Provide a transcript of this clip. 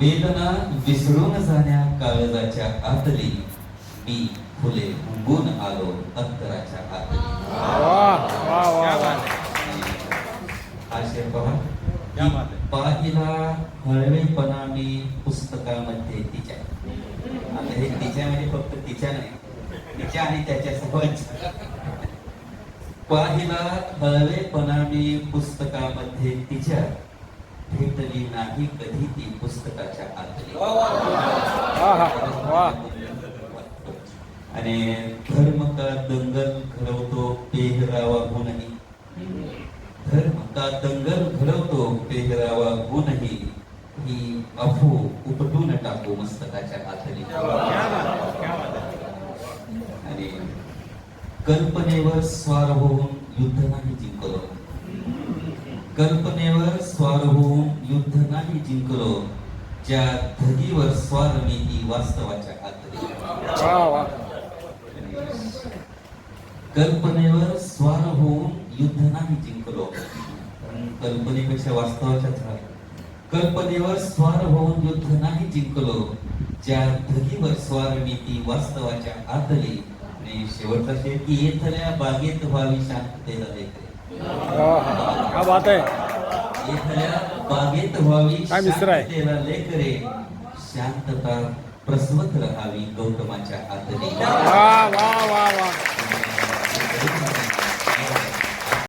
वेदना विसरून जाण्या काळजाच्या आतली मी फुले उंबून आलो अंतराच्या आतली. पाहिला हळवेपणा मी पुस्तकामध्ये तिच्या. आता हे तिच्या म्हणजे फक्त तिच्या नाही तिच्या आणि त्याच्या सर्वांच्या पाहिला हळवेपणा मी पुस्तकामध्ये तिच्या. भेटली नाही कधी ती पुस्तकाच्या आतली आणि धर्म का दंगल घडवतो पेहरावाहूनही धर्म का दंगल घडवतो पेहरावा गुणही. ही अफू उपटून टाकू मस्तकाच्या आतली. आणि कल्पनेवर स्वार होऊन युद्ध नाही जिंकलो. कल्पनेवर स्वार होऊन युद्ध नाही जिंकलो ज्या धगीवर स्वार मी ती वास्तवाच्या वाह कल्पनेवर स्वार होऊन युद्ध नाही जिंकलो. कल्पनेपेक्षा वास्तवाच्या झाला कल्पनेवर स्वार होऊन युद्ध नाही जिंकलो ज्या धगीवर स्वार मी ती वास्तवाच्या आतली आणि शेवटचा की येथल्या बागेत व्हावी शांततेला लेकरे क्या बात है येथल्या बागेत व्हावी काय मिसळ आहे? लेकरे शांतता प्रसवत राहावी गौतमाच्या वाह वाह Thank you.